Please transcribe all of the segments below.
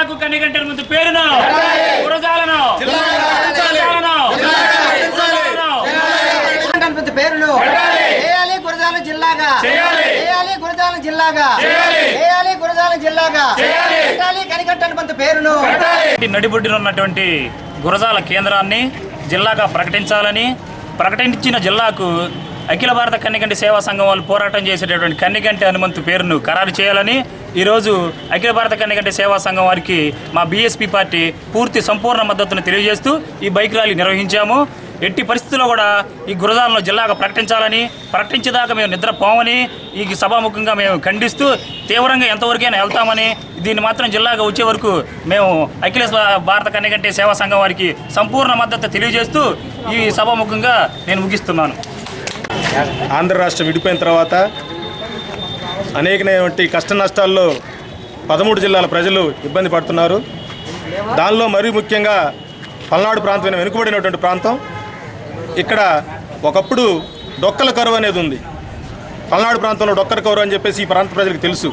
పేరును. గురజాలను గురజాలను గురజాలను గణపతి పేరును. చేయాలి. గురజాల జిల్లాగా. చేయాలి. గురజాల జిల్లాగా. చేయాలి. గురజాల జిల్లాగా. పేరును. నడిబొడ్డున ఉన్నటువంటి గురజాల కేంద్రాన్ని జిల్లాగా ప్రకటించాలని ప్రకటించిన జిల్లాకు అఖిల భారత కన్నికంటి సేవా సంఘం వాళ్ళు పోరాటం చేసేటటువంటి కన్నికంటి హనుమంతు పేరును ఖరారు చేయాలని ఈరోజు అఖిల భారత కన్నికంటి సేవా సంఘం వారికి మా బీఎస్పీ పార్టీ పూర్తి సంపూర్ణ మద్దతును తెలియజేస్తూ ఈ బైక్ ర్యాలీ నిర్వహించాము. ఎట్టి పరిస్థితుల్లో కూడా ఈ గురజాలను జిల్లాగా ప్రకటించాలని ప్రకటించేదాకా మేము నిద్రపోమని ఈ సభాముఖంగా మేము ఖండిస్తూ తీవ్రంగా ఎంతవరకైనా వెళ్తామని దీన్ని మాత్రం జిల్లాగా వచ్చే వరకు మేము అఖిల భారత కన్నగంటే సేవా సంఘం వారికి సంపూర్ణ మద్దతు తెలియజేస్తూ ఈ సభాముఖంగా నేను ముగిస్తున్నాను. ఆంధ్ర రాష్ట్రం విడిపోయిన తర్వాత అనేకమైనటువంటి కష్ట నష్టాల్లో పదమూడు జిల్లాల ప్రజలు ఇబ్బంది పడుతున్నారు. దానిలో మరీ ముఖ్యంగా పల్నాడు ప్రాంతమైన వెనుకబడినటువంటి ప్రాంతం. ఇక్కడ ఒకప్పుడు డొక్కల కరువు అనేది ఉంది. పల్నాడు ప్రాంతంలో డొక్కల కరువు అని చెప్పేసి ఈ ప్రాంత ప్రజలకు తెలుసు.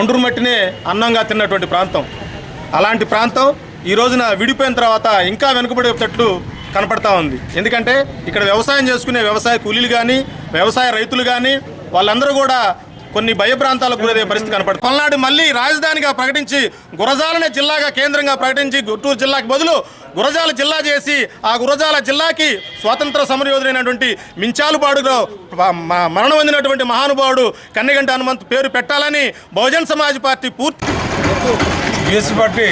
ఒండ్రు మట్టినే అన్నంగా తిన్నటువంటి ప్రాంతం. అలాంటి ప్రాంతం ఈ రోజున విడిపోయిన తర్వాత ఇంకా వెనుకబడేటట్లు కనపడతా ఉంది. ఎందుకంటే ఇక్కడ వ్యవసాయం చేసుకునే వ్యవసాయ కూలీలు కానీ వ్యవసాయ రైతులు కానీ వాళ్ళందరూ కూడా కొన్ని భయప్రాంతాలకు గురయ్యే పరిస్థితి కనపడుతుంది. పల్నాడు మళ్ళీ రాజధానిగా ప్రకటించి గురజాలనే జిల్లాగా కేంద్రంగా ప్రకటించి గుంటూరు జిల్లాకి బదులు గురజాల జిల్లా చేసి ఆ గురజాల జిల్లాకి స్వాతంత్ర సమరయోధుడైనటువంటి మించాలుపాడులో మ- మరణం పొందినటువంటి మహానుభావుడు కన్నెగంట హనుమంత్ పేరు పెట్టాలని బహుజన్ సమాజ్ పార్టీ పూర్తి పార్టీ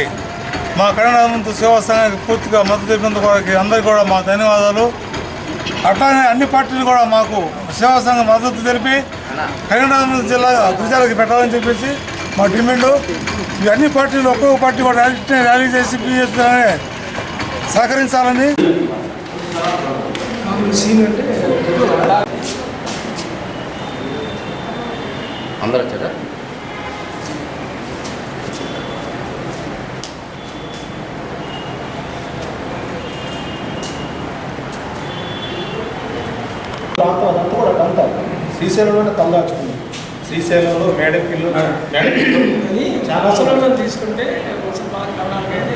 మా కరుణామంతు సేవా సంఘానికి పూర్తిగా మద్దతు ఇచ్చినందుకు అందరికీ కూడా మా ధన్యవాదాలు. అట్లానే అన్ని పార్టీలు కూడా మాకు సేవా సంఘం మద్దతు తెలిపి కరీంనగర్ జిల్లా గుజరాత్కి పెట్టాలని చెప్పేసి మా డిమాండ్ ఈ అన్ని పార్టీలు ఒక్కొక్క పార్టీ కూడా ర్యాలీ ర్యాలీ చేసి బీఎస్పీ సహకరించాలని. అందరూ వచ్చారా ప్రాంతం అదంతా కూడా కంత శ్రీశైలంలోనే తలదాచుకుంది శ్రీశైలంలో మేడపిల్లు చాలా తీసుకుంటే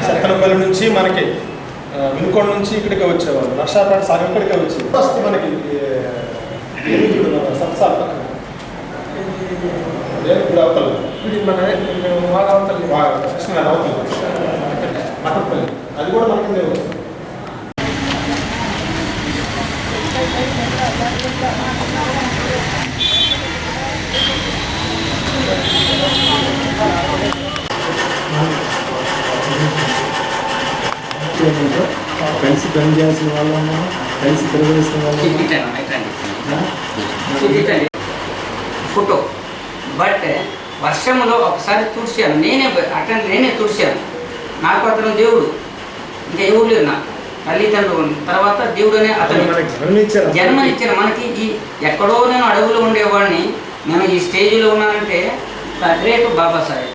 సత్తనపల్లి నుంచి మనకి వినుకొండ నుంచి ఇక్కడికి వచ్చేవాళ్ళు. నర్సాపేట సగం ఇక్కడికే వచ్చి వస్తుంది మనకి సత్సాల ఇప్పుడు అవతల. మన అవతల. అది కూడా మనకి కలిసి పనిచేయాల్సిన వాళ్ళము కలిసి తిరగేసిన వాళ్ళము ఫోటో. బట్ వర్షంలో ఒకసారి తుడిచాను. నేనే అట్లా నేనే తుడిచాను. నాకు అతను దేవుడు. ఇంకా ఎవరు లేరు నాకు. తల్లిదండ్రులు తర్వాత దేవుడనే అతను. జన్మనిచ్చిన మనకి ఈ ఎక్కడో నేను అడవులు ఉండేవాడిని. నేను ఈ స్టేజ్లో ఉన్నానంటే గ్రేట్ బాబాసాహెబ్